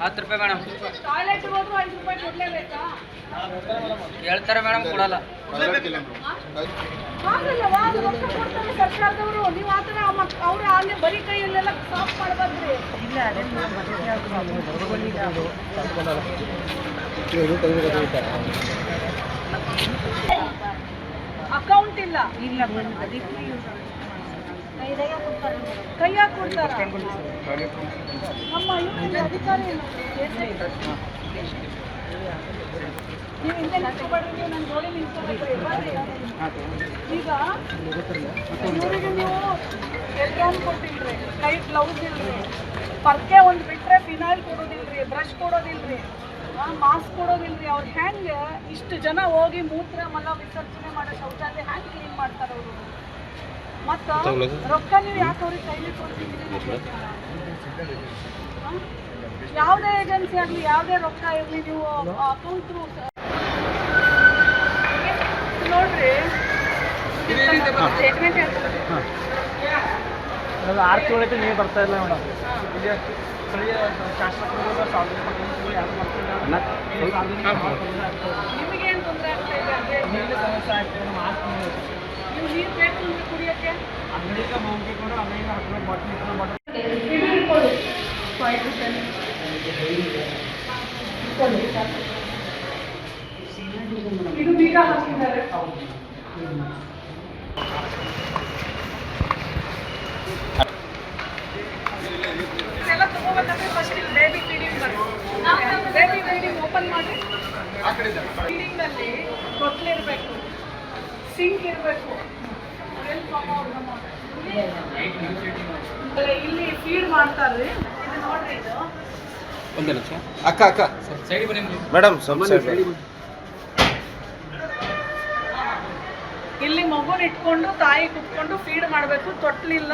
ರೂಪಾಯಿ madam. Toilet ಹೋದ್ರು ಐದು ರೂಪಾಯಿ ಕೊಡ್ಲೇಬೇಕಾ? ಹೇಳ್ತಾರೆ ಮೇಡಮ್ ಕೊಡಲ್ಲ. ಅಕೌಂಟ್ ಇಲ್ಲ. ಇಲ್ಲ ಅಧಿಕಾರಿ? ನೀವು ನನ್ನ. ಈಗ ನೀವು ಎಲ್ರೊಂದು ಕೊಟ್ಟಿಲ್ರಿ, ಕೈ ಗ್ಲೌಸ್ ಇಲ್ರಿ, ಪರ್ಕೆ ಒಂದು ಬಿಟ್ಟರೆ ಫಿನಾಯ್ಲ್ ಕೊಡೋದಿಲ್ರಿ ಬ್ರಷ್ ಕೊಡೋದಿಲ್ರಿ ಮಾಸ್ಕ್ ಕೊಡೋದಿಲ್ರಿ, ಅವ್ರು ಹೆಂಗೆ ಇಷ್ಟು ಜನ ಹೋಗಿ ಮೂತ್ರ, ಮಲ, ವಿಸರ್ಜನೆ ಮಾಡೋ ಶೌಚಾಲಯ ಹ್ಯಾಂಗೆ ಕ್ಲೀನ್ ಮಾಡ್ತಾರೆ ಅವರು ಮತ್ತು ರೊಕ್ಕ ನೀವು ಯಾಕೆ ಅವ್ರಿಗೆ ಕೈಲಿ ಕೊಡ್ತಿದ್ದೀರಿ ಯಾವುದೇ ಏಜೆನ್ಸಿ ಆಗಲಿ ಯಾವುದೇ ರೊಕ್ಕ ಇರಲಿ ನೀವು ಅಕೌಂಟ್ ಥ್ರೂ ನೋಡ್ರಿ ಸ್ಟೇಟ್ಮೆಂಟ್ ಹೇಳ್ತಾರೆ ಅದು ಆರ್ತಿ ಒಳಗೆ ನೀವು ಬರ್ತಾ ಇಲ್ಲ ಮೇಡಮ್ ಇಲ್ಲಿ ಸ್ಥಳೀಯ ಶಾಸಕರು ಸಾರ್ವಜನಿಕರು ಯಾರು ಬರ್ತಿಲ್ಲ ಈ ಸಾರ್ವಜನಿಕ ತೊಂದ್ರೆ ಆಗ್ತದೆ. ನಿಮಗೇನು ತೊಂದರೆ ಆಗ್ತಾ ಇದೆ ಅಂದ್ರೆ ನೀರಿನ ಸಮಸ್ಯೆ ಆಗ್ತದೆ ಮಾಸ್ಕ್ ನೀವು ನೀರು ಬೇಕು ಅಂದ್ರೆ ಕುಡಿಯೋಕ್ಕೆ ಅಂಗಡಿಗೆ ಹೋಗಿಕೊಂಡು ಅಂಗಡಿಗೆ ಹಾಕೊಂಡು ಬಾಟ್ಲಿ ಇಟ್ಕೊಂಡು ಬಾಟ್ಲಿ ಇದು ಬೀಗ ಹಾಕಿದ್ದಾರೆ ಓಪನ್ ಮಾಡಿ ತೊಟ್ಲು ಇರಬೇಕು ಸಿಂಕ್ ಇರಬೇಕು ಇಲ್ಲಿ ಫೀಡ್ ನೋಡ್ರಿ ಒಂದು ನಿಮಿಷ. ಅಕ್ಕ ಅಕ್ಕ. ಮೇಡಮ್. ಸ್ವಲ್ಪ ಇಲ್ಲಿ ಮಗುನ ಇಟ್ಕೊಂಡು ತಾಯಿ ಕುತ್ಕೊಂಡು ಫೀಡ್ ಮಾಡಬೇಕು. ತೊಟ್ಲಿಲ್ಲ.